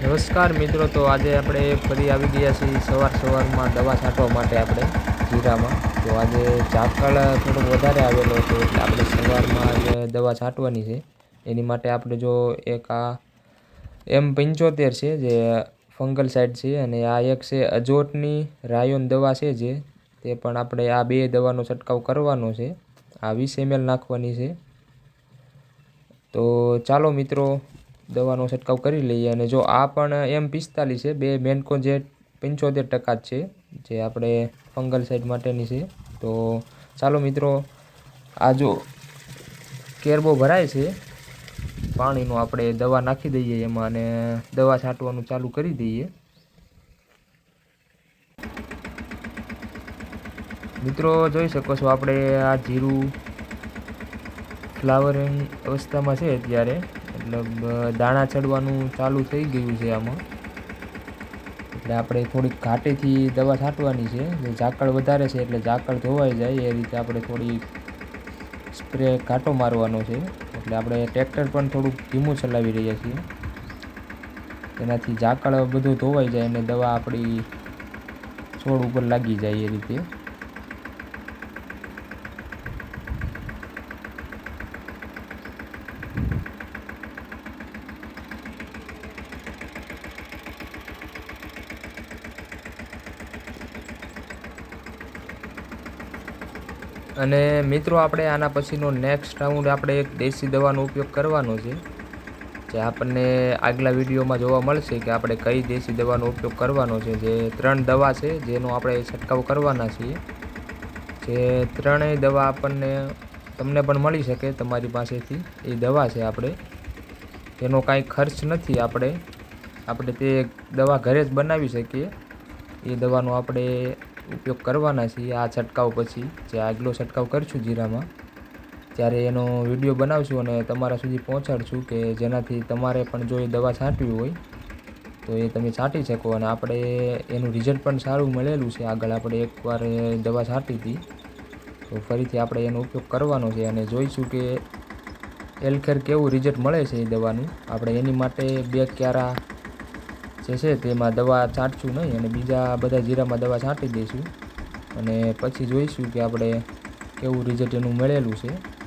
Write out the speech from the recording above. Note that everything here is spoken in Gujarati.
નમસ્કાર મિત્રો, તો આજે આપણે ફરી આવી ગયા છીએ સવાર સવારમાં દવા છાંટવા માટે આપણે જીરામાં. તો આજે ઝાકળ થોડોક વધારે આવેલો હતો, એટલે આપણે સવારમાં આજે દવા છાંટવાની છે. એની માટે આપણે જો એક આ એમ પંચોતેર છે, જે ફંગલ સાઇડ છે, અને આ એક છે અજોટની રાયોન દવા છે જે, તે પણ આપણે આ બે દવાનો છંટકાવ કરવાનો છે. આ વીસ એમએલ નાખવાની છે. તો ચાલો મિત્રો દવાનો છંટકાવ કરી લઈએ અને જો આ પણ એમ પિસ્તાલીસ છે, બે મેન્કોજેટ પંચોતેર ટકા જ છે, જે આપણે ફંગલ સાઇડ માટેની છે. તો ચાલો મિત્રો, આ જો કેરબો ભરાય છે, પાણીનો આપણે દવા નાખી દઈએ એમાં અને દવા છાંટવાનું ચાલુ કરી દઈએ. મિત્રો, જોઈ શકો છો આપણે આ જીરું ફ્લાવરિંગ અવસ્થામાં છે અત્યારે. મતલબ દાણા ચડવાનું ચાલુ થઈ ગયું છે આમાં. એટલે આપણે થોડીક ઘાટેથી દવા છાંટવાની છે. જે ઝાકળ વધારે છે એટલે ઝાકળ ધોવાઈ જાય, એ રીતે આપણે થોડી સ્પ્રે ઘાટો મારવાનો છે. એટલે આપણે ટ્રેક્ટર પણ થોડુંક ધીમું ચલાવી રહ્યા છીએ. તેનાથી ઝાકળ બધું ધોવાઈ જાય અને દવા આપણી છોડ ઉપર લાગી જાય એ રીતે. અને મિત્રો, આપણે આના પછીનો નેક્સ્ટ રાઉન્ડ આપણે એક દેશી દવાનો ઉપયોગ કરવાનો છે, જે આપણને આગલા વિડીયોમાં જોવા મળશે કે આપણે કઈ દેશી દવાનો ઉપયોગ કરવાનો છે. જે ત્રણ દવા છે, જેનો આપણે છંટકાવ કરવાના છીએ. જે ત્રણેય દવા આપણને, તમને પણ મળી શકે તમારી પાસેથી. એ દવા છે આપણે. તેનો કાંઈ ખર્ચ નથી આપણે. આપણે તે દવા ઘરે જ બનાવી શકીએ. એ દવાનો આપણે ઉપયોગ કરવાના છીએ આ છંટકાવ પછી. જે આગલો છંટકાવ કરીશું જીરામાં. ત્યારે એનો વીડિયો બનાવશું અને તમારા સુધી પહોંચાડશું કે જેનાથી તમારે પણ જો એ દવા છાંટવી હોય, તો એ તમે છાંટી શકો. અને આપણે એનું રિઝલ્ટ પણ સારું મળેલું છે. આગળ આપણે એકવાર દવા છાંટી હતી, તો ફરીથી આપણે એનો ઉપયોગ કરવાનો છે અને જોઈશું કે એલખેર કેવું રિઝલ્ટ મળે છે એ દવાનું. આપણે એની માટે બે ક્યારા જે છે તેમાં દવા છાંટશું નહીં અને બીજા બધા જીરામાં દવા છાંટી દઈશું. અને પછી જોઈશું કે આપણે કેવું રિઝલ્ટ એનું મળેલું છે.